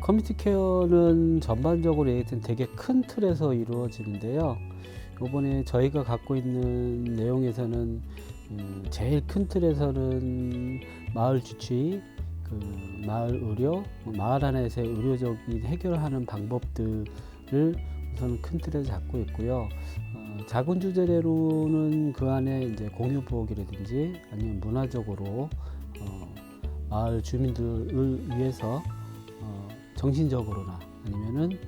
커뮤니티 케어는 전반적으로 얘기할 땐 되게 큰 틀에서 이루어지는데요. 이번에 저희가 갖고 있는 내용에서는 음, 제일 큰 틀에서는 마을 주치, 그 마을 의료, 마을 안에서의 의료적인 해결하는 방법들을 우선 큰 틀에서 잡고 있고요. 어, 작은 주제로는 그 안에 이제 공유 부엌이라든지 아니면 문화적으로 어, 마을 주민들을 위해서 어, 정신적으로나 아니면은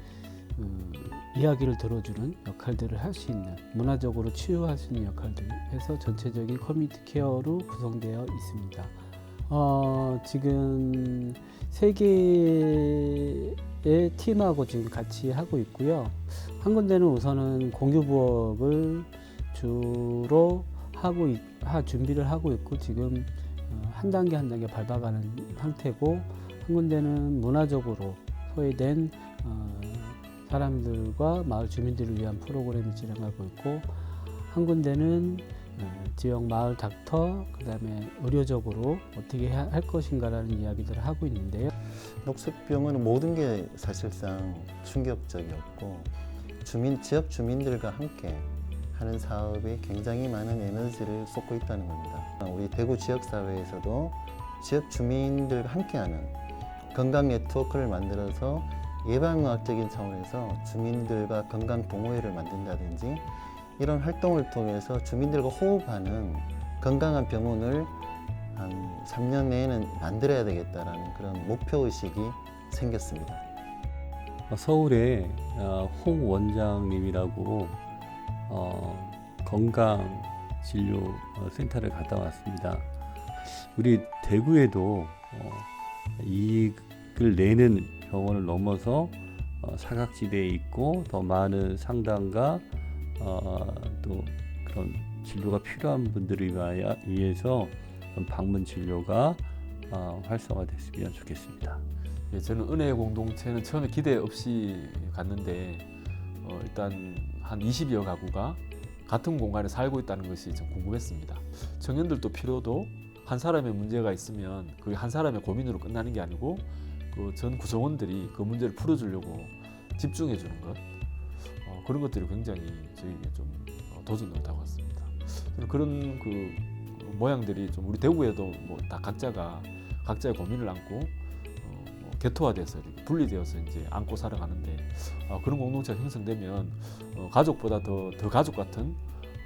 음, 이야기를 들어주는 역할들을 할 수 있는 문화적으로 치유할 수 있는 역할들 해서 전체적인 커뮤니티 케어로 구성되어 있습니다. 어, 지금 세 개의 팀하고 지금 같이 하고 있고요. 한 군데는 우선은 공유 부엌을 주로 하고 있, 하 준비를 하고 있고 지금 어, 한 단계 한 단계 밟아가는 상태고 한 군데는 문화적으로 소외된 어, 사람들과 마을 주민들을 위한 프로그램을 진행하고 있고 한 군데는 어, 지역 마을 닥터 그다음에 의료적으로 어떻게 할 것인가라는 이야기들을 하고 있는데요. 녹색병은 모든 게 사실상 충격적이었고 주민 지역 주민들과 함께 하는 사업에 굉장히 많은 에너지를 쏟고 있다는 겁니다. 우리 대구 지역 사회에서도 지역 주민들과 함께하는 건강 네트워크를 만들어서 예방의학적인 차원에서 주민들과 건강 동호회를 만든다든지 이런 활동을 통해서 주민들과 호흡하는 건강한 병원을 한 3년 내에는 만들어야 되겠다라는 그런 목표 의식이 생겼습니다. 어, 서울에 어, 홍 원장님이라고 어, 건강 진료 어, 센터를 갔다 왔습니다. 우리 대구에도 어, 이익을 내는 병원을 넘어서 어, 사각지대에 있고 더 많은 상담과 어, 또 그런 진료가 필요한 분들을 위해서 방문 진료가 어, 활성화됐으면 좋겠습니다. 예, 저는 은혜 공동체는 처음에 기대 없이 갔는데 어, 일단 한 20여 가구가 같은 공간에 살고 있다는 것이 좀 궁금했습니다. 청년들도 필요도 한 사람의 문제가 있으면 그게 한 사람의 고민으로 끝나는 게 아니고 그 전 구성원들이 그 문제를 풀어주려고 집중해 주는 것 어, 그런 것들이 굉장히 저에게 좀 어, 도전으로 다가왔습니다. 저는 그런 그 모양들이 좀 우리 대구에도 뭐 다 각자가 각자의 고민을 안고 어, 뭐 개토화돼서 이렇게 분리되어서 이제 안고 살아가는데 어, 그런 공동체가 형성되면 어, 가족보다 더, 더 가족 같은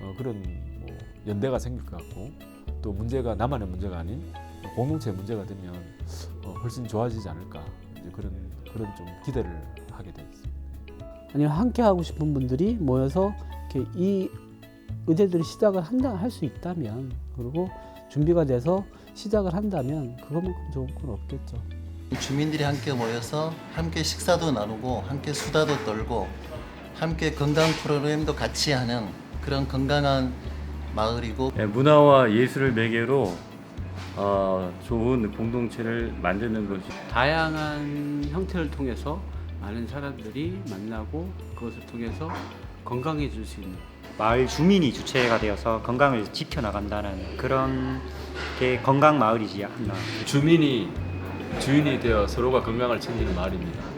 어, 그런 뭐 연대가 생길 것 같고 또 문제가 나만의 문제가 아닌 공동체 문제가 되면 어, 훨씬 좋아지지 않을까 이제 그런 그런 좀 기대를 하게 됐습니다. 아니면 함께 하고 싶은 분들이 모여서 이렇게 이 의제들을 시작을 한다 할 수 있다면 그리고 준비가 돼서 시작을 한다면 그것만큼 좋은 건 없겠죠. 주민들이 함께 모여서 함께 식사도 나누고 함께 수다도 떨고 함께 건강 프로그램도 같이 하는 그런 건강한 마을이고 네, 문화와 예술을 매개로 어, 좋은 공동체를 만드는 것이 다양한 형태를 통해서 많은 사람들이 만나고 그것을 통해서 건강해질 수 있는 마을 주민이 주체가 되어서 건강을 지켜나간다는 그런 게 건강 마을이지 않나. 주민이 주인이 되어 서로가 건강을 챙기는 마을입니다.